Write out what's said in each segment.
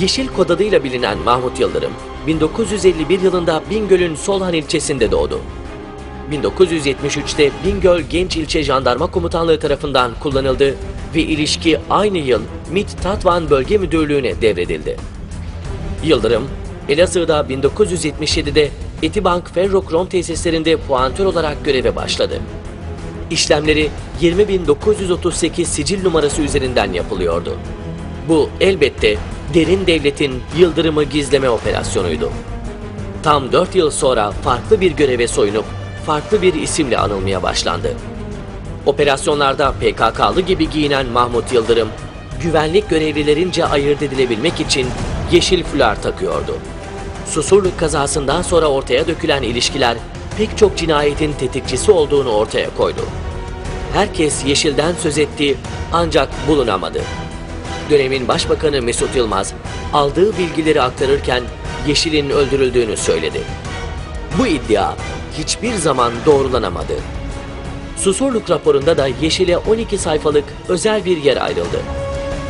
Yeşil kod adıyla bilinen Mahmut Yıldırım, 1951 yılında Bingöl'ün Solhan ilçesinde doğdu. 1973'te Bingöl Genç İlçe Jandarma Komutanlığı tarafından kullanıldı ve ilişki aynı yıl MİT Tatvan Bölge Müdürlüğü'ne devredildi. Yıldırım, Elazığ'da 1977'de Etibank Ferrokrom tesislerinde puantör olarak göreve başladı. İşlemleri 20.938 sicil numarası üzerinden yapılıyordu. Bu elbette derin devletin Yıldırım'ı gizleme operasyonuydu. Tam 4 yıl sonra farklı bir göreve soyunup farklı bir isimle anılmaya başlandı. Operasyonlarda PKK'lı gibi giyinen Mahmut Yıldırım, güvenlik görevlilerince ayırt edilebilmek için yeşil fular takıyordu. Susurluk kazasından sonra ortaya dökülen ilişkiler pek çok cinayetin tetikçisi olduğunu ortaya koydu. Herkes yeşilden söz etti ancak bulunamadı. Dönemin Başbakanı Mesut Yılmaz aldığı bilgileri aktarırken Yeşil'in öldürüldüğünü söyledi. Bu iddia hiçbir zaman doğrulanamadı. Susurluk raporunda da Yeşil'e 12 sayfalık özel bir yer ayrıldı.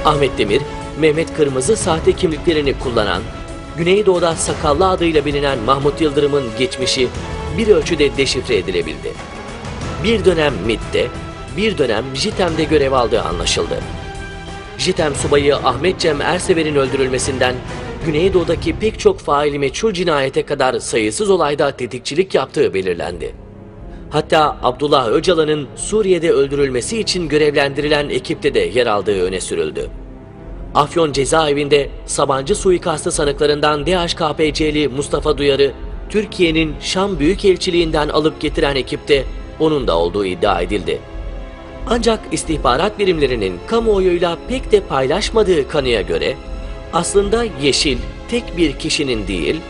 Ahmet Demir, Mehmet Kırmızı sahte kimliklerini kullanan, Güneydoğu'da Sakallı adıyla bilinen Mahmut Yıldırım'ın geçmişi bir ölçüde deşifre edilebildi. Bir dönem MİT'te, bir dönem JITEM'de görev aldığı anlaşıldı. JITEM subayı Ahmet Cem Ersever'in öldürülmesinden Güneydoğu'daki pek çok faili meçhul cinayete kadar sayısız olayda tetikçilik yaptığı belirlendi. Hatta Abdullah Öcalan'ın Suriye'de öldürülmesi için görevlendirilen ekipte de yer aldığı öne sürüldü. Afyon cezaevinde Sabancı suikastı sanıklarından DHKPC'li Mustafa Duyar'ı Türkiye'nin Şam Büyükelçiliğinden alıp getiren ekipte onun da olduğu iddia edildi. Ancak istihbarat birimlerinin kamuoyuyla pek de paylaşmadığı kanıya göre aslında Yeşil tek bir kişinin değil,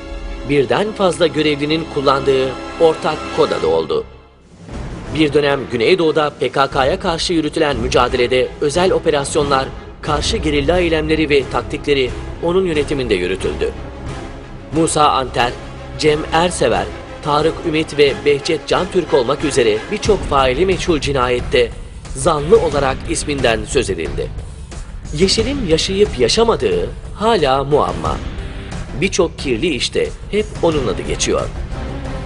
birden fazla görevlinin kullandığı ortak kod adı oldu. Bir dönem Güneydoğu'da PKK'ya karşı yürütülen mücadelede özel operasyonlar, karşı gerilla eylemleri ve taktikleri onun yönetiminde yürütüldü. Musa Anter, Cem Ersever, Tarık Ümit ve Behçet Can Türk olmak üzere birçok faili meçhul cinayette zanlı olarak isminden söz edildi. Yeşil'in yaşayıp yaşamadığı hala muamma. Birçok kirli işte hep onun adı geçiyor.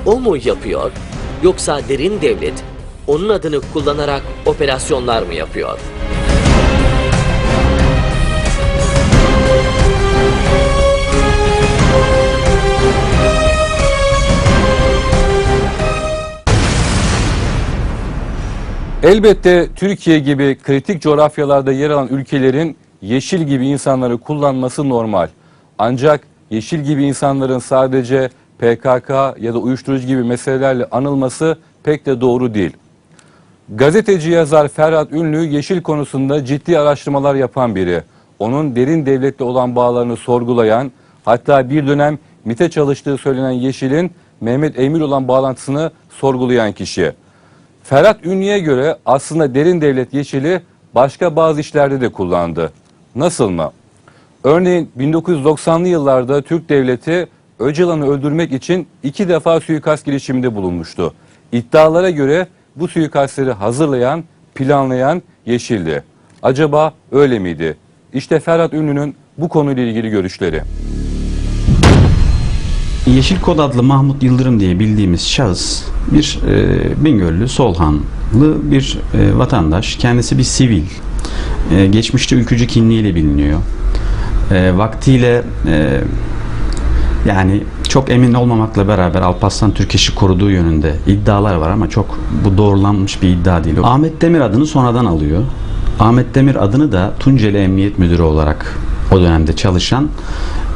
O mu yapıyor yoksa derin devlet onun adını kullanarak operasyonlar mı yapıyor? Elbette Türkiye gibi kritik coğrafyalarda yer alan ülkelerin yeşil gibi insanları kullanması normal. Ancak yeşil gibi insanların sadece PKK ya da uyuşturucu gibi meselelerle anılması pek de doğru değil. Gazeteci yazar Ferhat Ünlü yeşil konusunda ciddi araştırmalar yapan biri. Onun derin devletle olan bağlarını sorgulayan, hatta bir dönem MİT'e çalıştığı söylenen Yeşil'in Mehmet Emir olan bağlantısını sorgulayan kişi. Ferhat Ünlü'ye göre aslında derin devlet Yeşil'i başka bazı işlerde de kullandı. Nasıl mı? Örneğin 1990'lı yıllarda Türk devleti Öcalan'ı öldürmek için iki defa suikast girişiminde bulunmuştu. İddialara göre bu suikastleri hazırlayan, planlayan Yeşil'di. Acaba öyle miydi? İşte Ferhat Ünlü'nün bu konuyla ilgili görüşleri. Yeşil Kod adlı Mahmut Yıldırım diye bildiğimiz şahıs bir e, Bingöllü, Solhanlı bir e, vatandaş. Kendisi bir sivil. E, geçmişte ülkücü kimliğiyle biliniyor. E, vaktiyle e, yani çok emin olmamakla beraber Alparslan Türkeş'i koruduğu yönünde iddialar var ama çok bu doğrulanmış bir iddia değil. Ahmet Demir adını sonradan alıyor. Ahmet Demir adını da Tunceli Emniyet Müdürü olarak o dönemde çalışan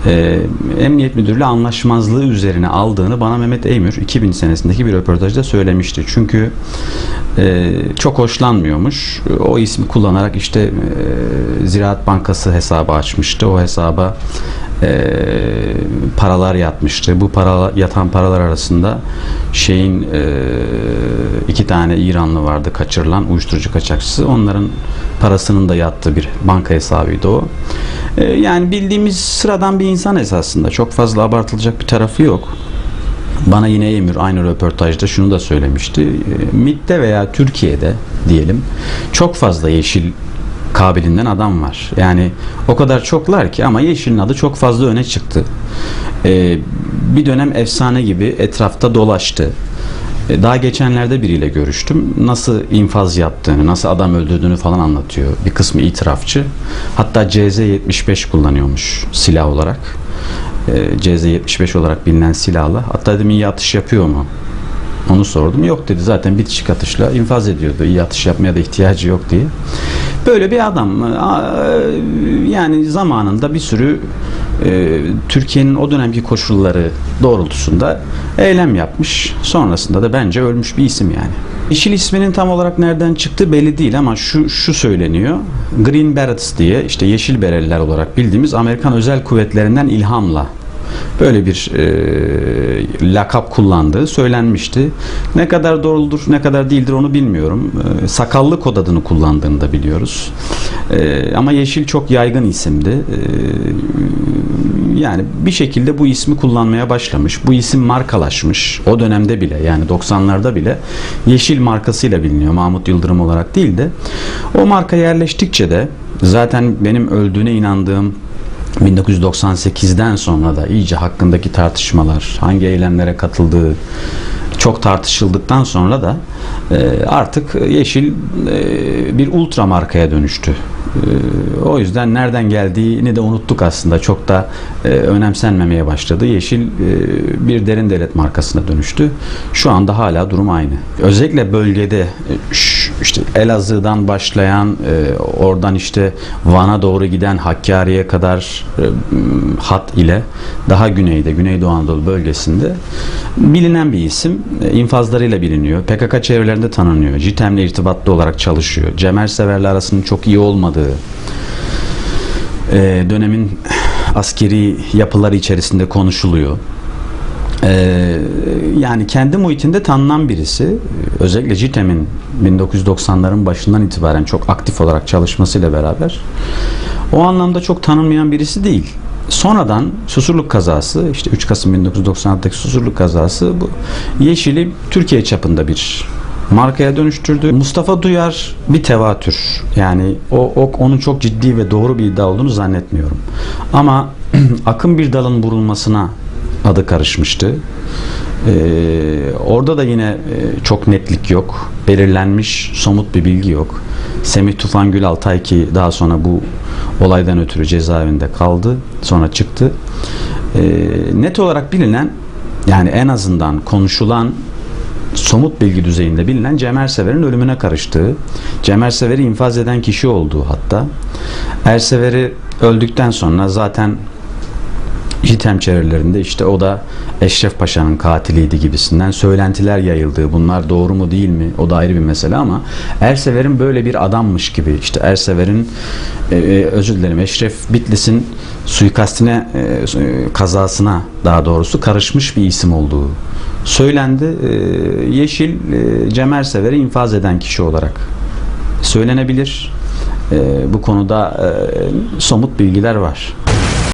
e, Emniyet Müdürlüğü anlaşmazlığı üzerine aldığını bana Mehmet Eymür 2000 senesindeki bir röportajda söylemişti. Çünkü e, çok hoşlanmıyormuş. O ismi kullanarak işte e, Ziraat Bankası hesabı açmıştı. O hesaba e, paralar yatmıştı. Bu para yatan paralar arasında şeyin e, iki tane İranlı vardı kaçırılan uyuşturucu kaçakçısı. Onların parasının da yattığı bir banka hesabıydı o. E, yani bildiğimiz sıradan bir insan esasında. Çok fazla abartılacak bir tarafı yok. Bana yine Emir aynı röportajda şunu da söylemişti. E, MİT'te veya Türkiye'de diyelim çok fazla yeşil kabilinden adam var. Yani o kadar çoklar ki ama Yeşil'in adı çok fazla öne çıktı. Ee, bir dönem efsane gibi etrafta dolaştı. Ee, Daha geçenlerde biriyle görüştüm. Nasıl infaz yaptığını, nasıl adam öldürdüğünü falan anlatıyor. Bir kısmı itirafçı. Hatta CZ-75 kullanıyormuş silah olarak. Ee, CZ-75 olarak bilinen silahla. Hatta dedim iyi atış yapıyor mu? Onu sordum. Yok dedi zaten bitişik atışla infaz ediyordu. İyi atış yapmaya da ihtiyacı yok diye. Böyle bir adam. Yani zamanında bir sürü e, Türkiye'nin o dönemki koşulları doğrultusunda eylem yapmış. Sonrasında da bence ölmüş bir isim yani. Yeşil isminin tam olarak nereden çıktığı belli değil ama şu şu söyleniyor. Green Berets diye işte yeşil bereliler olarak bildiğimiz Amerikan özel kuvvetlerinden ilhamla böyle bir e, lakap kullandığı söylenmişti. Ne kadar doğrudur, ne kadar değildir onu bilmiyorum. E, sakallı kod adını kullandığını da biliyoruz. E, ama Yeşil çok yaygın isimdi. E, yani bir şekilde bu ismi kullanmaya başlamış. Bu isim markalaşmış. O dönemde bile yani 90'larda bile Yeşil markasıyla biliniyor. Mahmut Yıldırım olarak değil de. O marka yerleştikçe de zaten benim öldüğüne inandığım 1998'den sonra da iyice hakkındaki tartışmalar, hangi eylemlere katıldığı çok tartışıldıktan sonra da e, artık Yeşil e, bir ultra markaya dönüştü. E, o yüzden nereden geldiğini de unuttuk aslında. Çok da e, önemsenmemeye başladı. Yeşil e, bir derin devlet markasına dönüştü. Şu anda hala durum aynı. Özellikle bölgede e, işte Elazığ'dan başlayan oradan işte Van'a doğru giden Hakkari'ye kadar hat ile daha güneyde Güneydoğu Anadolu bölgesinde bilinen bir isim. İnfazlarıyla biliniyor. PKK çevrelerinde tanınıyor. JITEM'le irtibatlı olarak çalışıyor. Cemer severler arasının çok iyi olmadığı e, dönemin askeri yapıları içerisinde konuşuluyor. Ee, yani kendi muhitinde tanınan birisi. Özellikle JITEM'in 1990'ların başından itibaren çok aktif olarak çalışmasıyla beraber o anlamda çok tanınmayan birisi değil. Sonradan Susurluk kazası, işte 3 Kasım 1996'daki Susurluk kazası bu Yeşil'i Türkiye çapında bir markaya dönüştürdü. Mustafa Duyar bir tevatür. Yani o, o onun çok ciddi ve doğru bir iddia olduğunu zannetmiyorum. Ama akın bir dalın vurulmasına adı karışmıştı. Ee, orada da yine e, çok netlik yok. Belirlenmiş somut bir bilgi yok. Semih Tufan Gül Altay ki daha sonra bu olaydan ötürü cezaevinde kaldı. Sonra çıktı. Ee, net olarak bilinen yani en azından konuşulan somut bilgi düzeyinde bilinen Cem Ersever'in ölümüne karıştığı, Cem Ersever'i infaz eden kişi olduğu hatta. Ersever'i öldükten sonra zaten JITEM çevrelerinde işte o da Eşref Paşa'nın katiliydi gibisinden söylentiler yayıldığı bunlar doğru mu değil mi o da ayrı bir mesele ama Ersever'in böyle bir adammış gibi işte Ersever'in e, e, özür dilerim Eşref Bitlis'in suikastine e, su- kazasına daha doğrusu karışmış bir isim olduğu söylendi. E, Yeşil e, Cem Ersever'i infaz eden kişi olarak söylenebilir. E, bu konuda e, somut bilgiler var.